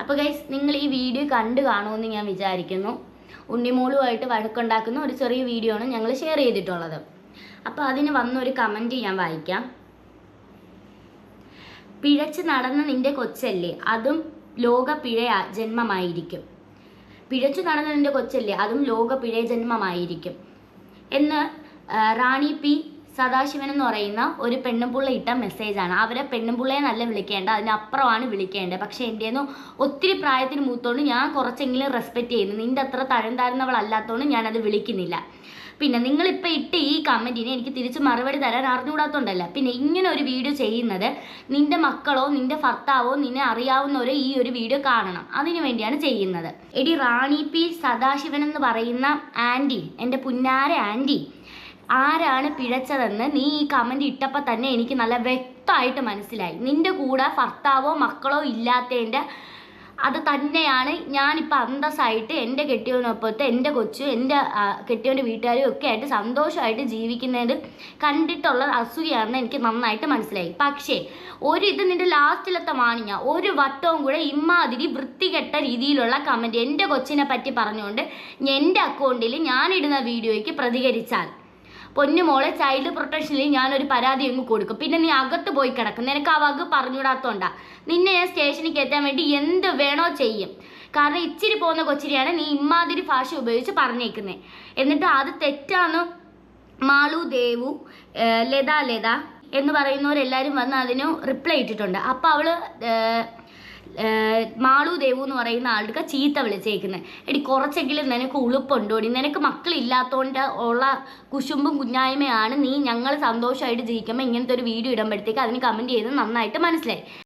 അപ്പോൾ ഗൈസ് നിങ്ങൾ ഈ വീഡിയോ കണ്ടു കാണുമെന്ന് ഞാൻ വിചാരിക്കുന്നു. ഉണ്ണിമോളുമായിട്ട് വഴക്കുണ്ടാക്കുന്ന ഒരു ചെറിയ വീഡിയോ ആണ് ഞങ്ങൾ ഷെയർ ചെയ്തിട്ടുള്ളത്. അപ്പോൾ അതിന് വന്നൊരു കമന്റ് ഞാൻ വായിക്കാം. പിഴച്ച് നടന്ന നിന്റെ കൊച്ചല്ലേ അതും ലോക പിഴ ജന്മമായിരിക്കും. പിഴച്ചു നടന്ന നിന്റെ കൊച്ചല്ലേ അതും ലോക പിഴ ജന്മമായിരിക്കും. എന്ന് റാണി പി സദാശിവൻ എന്ന് പറയുന്ന ഒരു പെണ്ണുംപുള്ള ഇട്ട മെസ്സേജാണ് അവരെ പെണ്ണുംപുള്ളയെന്നല്ല നല്ല വിളിക്കേണ്ട അതിനപ്പുറമാണ് വിളിക്കേണ്ടത്. പക്ഷേ ഒന്നും ഒത്തിരി പ്രായത്തിന് മൂത്തോണ്ട് ഞാൻ കുറച്ചെങ്കിലും റെസ്പെക്റ്റ് ചെയ്യുന്നു. നിന്റെ അത്ര തഴം താഴ്ന്നവളല്ലാത്തതുകൊണ്ട് ഞാനത് വിളിക്കുന്നില്ല. പിന്നെ നിങ്ങളിപ്പോൾ ഇട്ട് ഈ കമന്റിന് എനിക്ക് തിരിച്ച് മറുപടി തരാൻ അറിഞ്ഞുകൂടാത്തതുകൊണ്ടല്ല പിന്നെ ഇങ്ങനെ ഒരു വീഡിയോ ചെയ്യുന്നത് നിന്റെ മക്കളോ നിന്റെ ഭർത്താവോ നിന്നെ അറിയാവുന്നവരോ ഈ ഒരു വീഡിയോ കാണണം. അതിനു വേണ്ടിയാണ് ചെയ്യുന്നത്. എടി റാണി പി സദാശിവൻ എന്ന് പറയുന്ന ആന്റി എന്റെ പുന്നാര ആന്റി ആരാണ് പിഴച്ചതെന്ന് നീ ഈ കമന്റ് ഇട്ടപ്പോൾ തന്നെ എനിക്ക് നല്ല വ്യക്തമായിട്ട് മനസ്സിലായി. നിന്റെ കൂടെ ഭർത്താവോ മക്കളോ ഇല്ലാത്തതിന്റെ അത് തന്നെയാണ് ഞാനിപ്പോൾ അന്തസ്സായിട്ട് എന്റെ കെട്ടിയവനൊപ്പത്തെ എന്റെ കൊച്ചു എന്റെ കെട്ടിയവന്റെ വീട്ടുകാരും ഒക്കെ ആയിട്ട് സന്തോഷമായിട്ട് ജീവിക്കുന്നത് കണ്ടിട്ടുള്ള അസൂയാണെന്ന് എനിക്ക് നന്നായിട്ട് മനസ്സിലായി. പക്ഷേ ഒരു ഇത് നിന്റെ ലാസ്റ്റിലത്തെ വാണിഞ്ഞ ഒരു വട്ടവും കൂടെ ഇമ്മാതിരി വൃത്തികെട്ട രീതിയിലുള്ള കമന്റ് എന്റെ കൊച്ചിനെ പറ്റി പറഞ്ഞുകൊണ്ട് എന്റെ അക്കൗണ്ടിൽ ഞാനിടുന്ന വീഡിയോയ്ക്ക് പ്രതികരിച്ചാൽ പൊന്നുമോളെ ചൈൽഡ് പ്രൊട്ടക്ഷനിൽ ഞാനൊരു പരാതി അങ്ങ് കൊടുക്കും. പിന്നെ നീ അകത്ത് പോയി കിടക്കും. നിനക്ക് ആ വക് പറഞ്ഞുവിടാത്തോണ്ടാ. നിന്നെ ഞാൻ സ്റ്റേഷനിൽ കയറ്റാൻ വേണ്ടി എന്ത് വേണോ ചെയ്യും. കാരണം ഇച്ചിരി പോകുന്ന കൊച്ചിനെയാണ് നീ ഇമ്മാതിരി ഭാഷ ഉപയോഗിച്ച് പറഞ്ഞേക്കുന്നത് എന്നിട്ട് അത് തെറ്റാന്ന് മാളു ദേവു ലത ലത എന്ന് പറയുന്നവരെല്ലാവരും വന്ന് അതിന് റിപ്ലൈ ഇട്ടിട്ടുണ്ട്. അപ്പോൾ ഏഹ് മാളു ദേവു എന്ന് പറയുന്ന ആൾക്ക് ചീത്ത വിളിച്ചേക്കുന്നത് എടി കുറച്ചെങ്കിലും നിനക്ക് ഉളുപ്പുണ്ടോടി നിനക്ക് മക്കളില്ലാത്തതുകൊണ്ട് ഉള്ള കുശുമ്പും കുഞ്ഞായ്മയാണ് നീ ഞങ്ങൾ സന്തോഷമായിട്ട് ജീവിക്കുമ്പോൾ ഇങ്ങനത്തെ ഒരു വീഡിയോ ഇടുമ്പോഴത്തേക്ക് അതിന് കമന്റ് ചെയ്ത് നന്നായിട്ട് മനസ്സിലായി.